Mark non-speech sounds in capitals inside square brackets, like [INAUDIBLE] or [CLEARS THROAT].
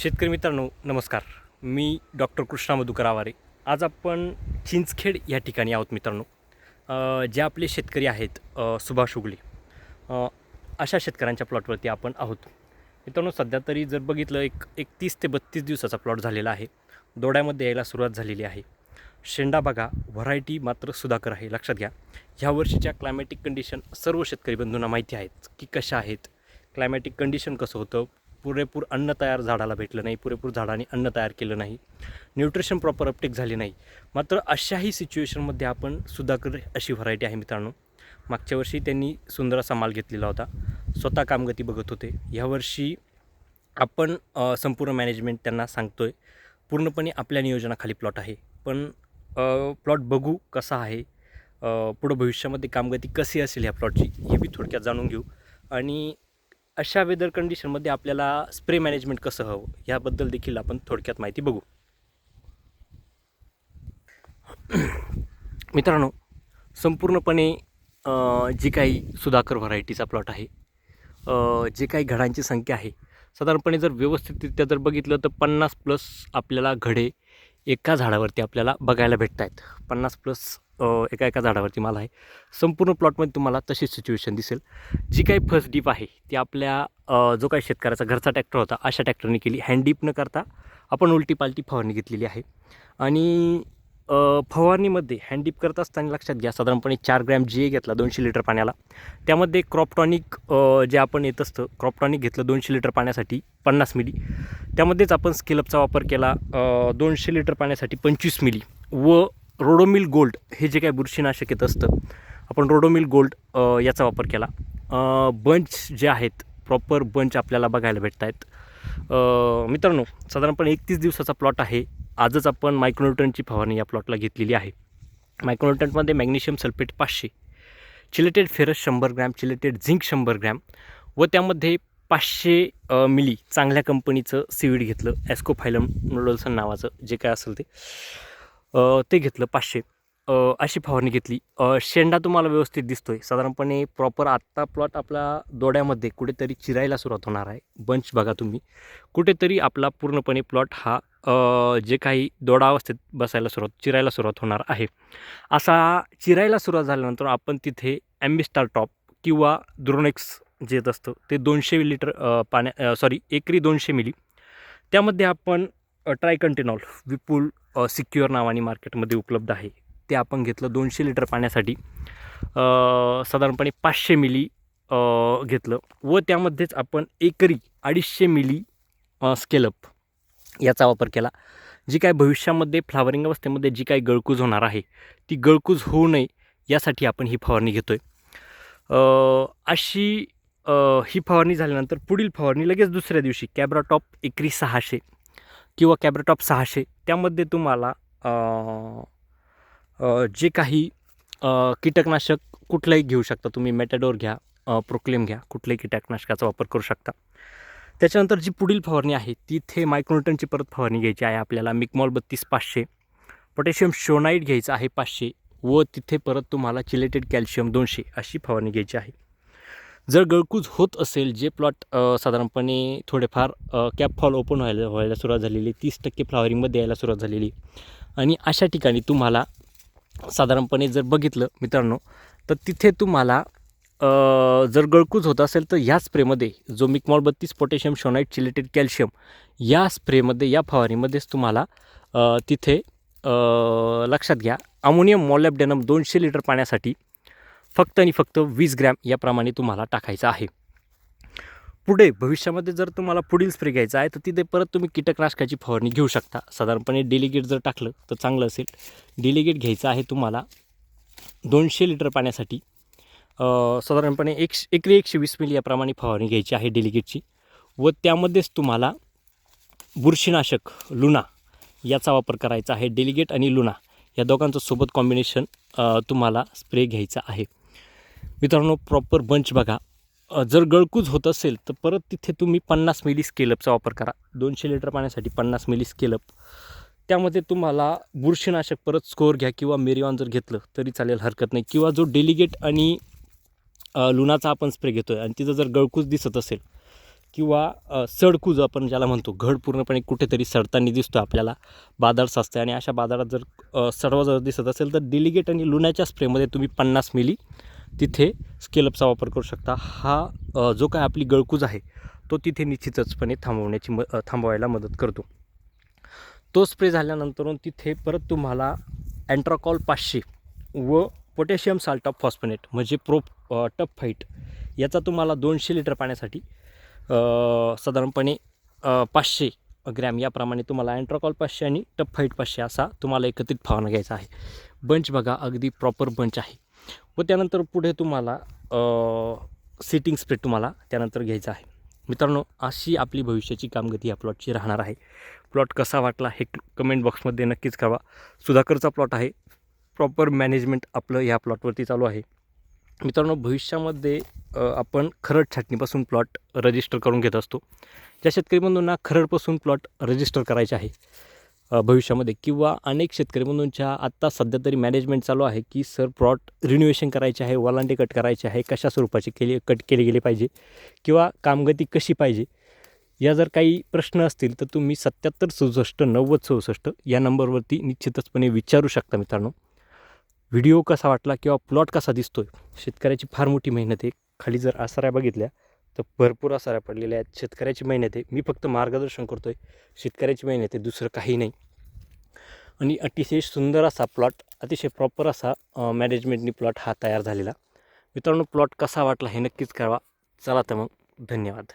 शेतकरी मित्रांनो नमस्कार. मी डॉक्टर कृष्णा मधुकर आवारे आज आपण चिंचखेड या ठिकाणी आहोत मित्रांनो. जे आपले शेतकरी आहेत सुभाष उगले. अशा शेतकऱ्यांच्या प्लॉटवरती आपण आहोत. मित्रांनो सध्या तरी जर बघितलं एक एकतीस ते बत्तीस दिवसाचा प्लॉट झालेला आहे. दोड्यामध्ये यायला सुरुवात झालेली आहे. शेंडा बघा व्हरायटी मात्र सुधाकर आहे. लक्षात घ्या. ह्या वर्षीच्या क्लायमॅटिक कंडिशन सर्व शेतकरी बंधूंना माहिती आहेत की कशा आहेत. क्लायमॅटिक कंडिशन कसं होतं? पुरेपूर अन्न तयार झाडाला भेटलं नाही पुरेपूर झाडाने अन्न तयार केलं नाही न्यूट्रिशन प्रॉपर अपटेक झाली नाही. मात्र अशाही सिच्युएशनमध्ये आपण सुधाकर अशी व्हरायटी आहे मित्रांनो. मागच्या वर्षी त्यांनी सुंदर असा माल घेतलेला होता. स्वतः कामगती बघत होते. ह्यावर्षी आपण संपूर्ण मॅनेजमेंट त्यांना सांगतो आहे पूर्णपणे आपल्या नियोजनाखाली प्लॉट आहे. पण प्लॉट बघू कसा आहे पुढं भविष्यामध्ये कामगती कशी असेल ह्या प्लॉटची हे बी थोडक्यात जाणून घेऊ. आणि अशा वेदर कंडिशनमध्ये आपल्याला स्प्रे मॅनेजमेंट कसं हवं ह्याबद्दल देखील आपण थोडक्यात माहिती बघू. [CLEARS THROAT] मित्रांनो संपूर्णपणे जी काही सुधाकर व्हरायटीचा प्लॉट आहे जे काही घडांची संख्या आहे साधारणपणे जर व्यवस्थितरित्या जर बघितलं तर पन्नास प्लस आपल्याला घडे एका झाडावरती आपल्याला बघायला भेटत आहेत पन्नास प्लस एका एका झाडावरती माल आहे. संपूर्ण प्लॉटमध्ये तुम्हाला तशीच सिच्युएशन दिसेल. जी काही फर्स्ट डीप आहे ती आपल्या जो काही शेतकऱ्याचा घरचा ट्रॅक्टर होता अशा ट्रॅक्टरने केली. हँड डीप न करता आपण उलटी पालटी फवारणी घेतलेली आहे. आणि फवारणीमध्ये हँड डीप करत असताना लक्षात घ्या साधारणपणे चार ग्रॅम जी ए घेतला दोनशे लिटर पाण्याला. त्यामध्ये क्रॉपटॉनिक जे आपण येत असतं क्रॉपटॉनिक घेतलं दोनशे लिटर पाण्यासाठी पन्नास मिली त्यामध्येच आपण स्केलअपचा वापर केला दोनशे लिटर पाण्यासाठी पंचवीस मिली व रोडोमिल गोल्ड हे जे काय बुरशीनाशक येत असतं आपण रोडोमिल गोल्ड याचा वापर केला. बंच जे आहेत प्रॉपर बंच आपल्याला बघायला भेटत आहेत मित्रांनो साधारणपणे एकतीस दिवसाचा प्लॉट आहे. आजच आपण मायक्रोन्युट्रनची फवारणी या प्लॉटला घेतलेली आहे. मायक्रोन्युट्रनमध्ये मॅग्नेशियम सल्फेट पाचशे चिलेटेड फेरस शंभर ग्रॅम चिलेटेड झिंक शंभर ग्रॅम व त्यामध्ये पाचशे मिली चांगल्या कंपनीचं सीवीड घेतलं ॲस्कोफायलम नूडल्सन नावाचं जे काय असेल ते. ते घेतलं पाचशे. अशी फवारणी घेतली. शेंडा तुम्हाला व्यवस्थित दिसतोय. साधारणपणे प्रॉपर आत्ता प्लॉट आपला दोड्यामध्ये कुठेतरी चिरायला सुरुवात होणार आहे. बंच बघा तुम्ही. कुठेतरी आपला पूर्णपणे प्लॉट हा जे काही दोडा अवस्थेत बसायला सुरुवात चिरायला सुरुवात होणार आहे. असा चिरायला सुरुवात झाल्यानंतर आपण तिथे ॲम्बिस्टार टॉप किंवा द्रोनेक्स जे येत असतं ते दोनशे लिटर पाण्या सॉरी एकरी दोनशे मिली त्यामध्ये आपण ट्रायकंटेनॉल विपुल सिक्युअर नावाने मार्केटमध्ये उपलब्ध आहे. ते आपण घेतलं दोनशे लिटर पाण्यासाठी. साधारणपणे पाचशे मिली घेतलं. व त्यामध्येच आपण एकरी अडीचशे मिली स्केलअप याचा वापर केला. जी काय भविष्यामध्ये फ्लावरिंग अवस्थेमध्ये जी काय गळकूज होणार आहे ती गळकूज होऊ नये यासाठी आपण ही फवारणी घेतो आहे अशी ही फवारणी झाल्यानंतर पुढील फवारणी लगेच दुसऱ्या दिवशी. कॅब्राटॉप एकरी सहाशे. किंवा कॅबरेटॉप सहाशे. त्यामध्ये तुम्हाला जे काही कीटकनाशक कुठलंही घेऊ शकता तुम्ही मेटॅडोर घ्या प्रोक्लेम घ्या कुठल्याही कीटकनाशकाचा वापर करू शकता. त्याच्यानंतर जी पुढील फवारणी आहे तिथे मायक्रोन्यूटनची परत फवारणी घ्यायची आहे आपल्याला मिकमॉल बत्तीस पाचशे. पोटॅशियम शोनाईट घ्यायचं आहे पाचशे व तिथे परत तुम्हाला चिलेटेड कॅल्शियम दोनशे अशी फवारणी घ्यायची आहे. जर गळकूज होत असेल जे प्लॉट साधारणपणे थोडेफार कॅप फॉल ओपन व्हायला व्हायला सुरुवात झालेली तीस टक्के फ्लावरिंगमध्ये यायला सुरुवात झालेली. आणि अशा ठिकाणी तुम्हाला साधारणपणे जर बघितलं मित्रांनो तर तिथे तुम्हाला जर गळकूज होत असेल तर ह्या स्प्रेमध्ये जो मिकमॉल बत्तीस पोटॅशियम शोनाईट चिलेटेड कॅल्शियम या स्प्रेमध्ये या फवारीमध्येच तुम्हाला तिथे लक्षात घ्या. अमोनियम मॉलॅबडेनम दोनशे लिटर पाण्यासाठी फक्त आणि फक्त वीस ग्रॅम याप्रमाणे तुम्हाला टाकायचं आहे. पुढे भविष्यामध्ये जर तुम्हाला पुढील स्प्रे घ्यायचा आहे तर तिथे परत तुम्ही कीटकनाशकाची फवारणी घेऊ शकता. साधारणपणे डेलिगेट जर टाकलं तर चांगलं असेल. डेलिगेट घ्यायचं आहे तुम्हाला दोनशे लिटर पाण्यासाठी. साधारणपणे एक एकरी एकशे वीस मिली याप्रमाणे फवारणी घ्यायची आहे डेलिगेटची व त्यामध्येच तुम्हाला बुरशीनाशक लुना याचा वापर करायचा आहे. डेलिगेट आणि लुना या दोघांचं सोबत कॉम्बिनेशन तुम्हाला स्प्रे घ्यायचा आहे. मित्रांनो प्रॉपर बंच बघा. जर गळकूज होत असेल तर परत तिथे तुम्ही पन्नास मिली स्केलपचा वापर करा. दोनशे लिटर पाण्यासाठी पन्नास मिली स्केलप त्यामध्ये तुम्हाला बुरशीनाशक परत स्कोअर घ्या किंवा मेरिवान जर घेतलं तरी चालेल हरकत नाही. किंवा जो डेलिगेट आणि लुणाचा आपण स्प्रे घेतो आहे आणि तिथं जर गळकूज दिसत असेल किंवा सडकूज आपण ज्याला म्हणतो घड पूर्णपणे कुठेतरी सडताना दिसतो आपल्याला बादळ साचते आणि अशा बादळात जर सडवा जर दिसत असेल तर डेलिगेट आणि लुण्याच्या स्प्रेमध्ये तुम्ही पन्नास मिली तिथे स्केलअपचा वापर करू शकता. हा जो काय आपली गळकूज आहे तो तिथे निश्चितचपणे थांबवण्याची म थांबवायला मदत करतो. तो स्प्रे झाल्यानंतर तिथे परत तुम्हाला अँट्राकॉल पाचशे व पोटॅशियम साल्ट ऑफ फॉस्फनेट म्हणजे प्रो टप फाईट याचा तुम्हाला दोनशे लिटर पाण्यासाठी साधारणपणे पाचशे ग्रॅम याप्रमाणे तुम्हाला अँट्राकॉल पाचशे आणि टप फाईट पाचशे असा तुम्हाला एकत्रित फवारणा घ्यायचा आहे. बंच बघा अगदी प्रॉपर बंच आहे. व त्यानंतर पुढे तुम्हाला सिटिंग स्प्रेड तुम्हाला त्यानंतर घ्यायचा आहे. मित्रांनो अशी आपली भविष्याची कामगती या प्लॉटची राहणार आहे. प्लॉट कसा वाटला हे कमेंट बॉक्समध्ये नक्कीच कळवा. सुधाकरचा प्लॉट आहे. प्रॉपर मॅनेजमेंट आपलं ह्या प्लॉटवरती चालू आहे. मित्रांनो भविष्यामध्ये आपण खरड छाटणीपासून प्लॉट रजिस्टर करून घेत असतो. ज्या शेतकरी बंधूंना खरडपासून प्लॉट रजिस्टर करायचे आहे भविष्यामध्ये किंवा अनेक शेतकरी बंधूंच्या आत्ता सध्या तरी मॅनेजमेंट चालू आहे की सर प्लॉट रिन्युएशन करायचे आहे वलांडे कट करायचे आहे कशा स्वरूपाचे केले कट केले गेले पाहिजे किंवा कामगती कशी पाहिजे? या जर काही प्रश्न असतील तर तुम्ही सत्याहत्तर चौसष्ट नव्वद चौसष्ट या नंबरवरती निश्चितचपणे विचारू शकता मित्रांनो. व्हिडिओ कसा वाटला किंवा प्लॉट कसा दिसतोय? शेतकऱ्याची फार मोठी मेहनत आहे. खाली जर आसाऱ्या बघितल्या तर भरपूर असाऱ्या पडलेल्या आहेत. शेतकऱ्याची मेहनत आहे. मी फक्त मार्गदर्शन करतो आहे शेतकऱ्याची मेहनत आहे. दुसरं काही नाही. आणि अतिशय सुंदर असा प्लॉट अतिशय प्रॉपर असा मॅनेजमेंटनी प्लॉट हा तयार झालेला. मित्रांनो प्लॉट कसा वाटला हे नक्कीच कळवा. चला तर मग धन्यवाद.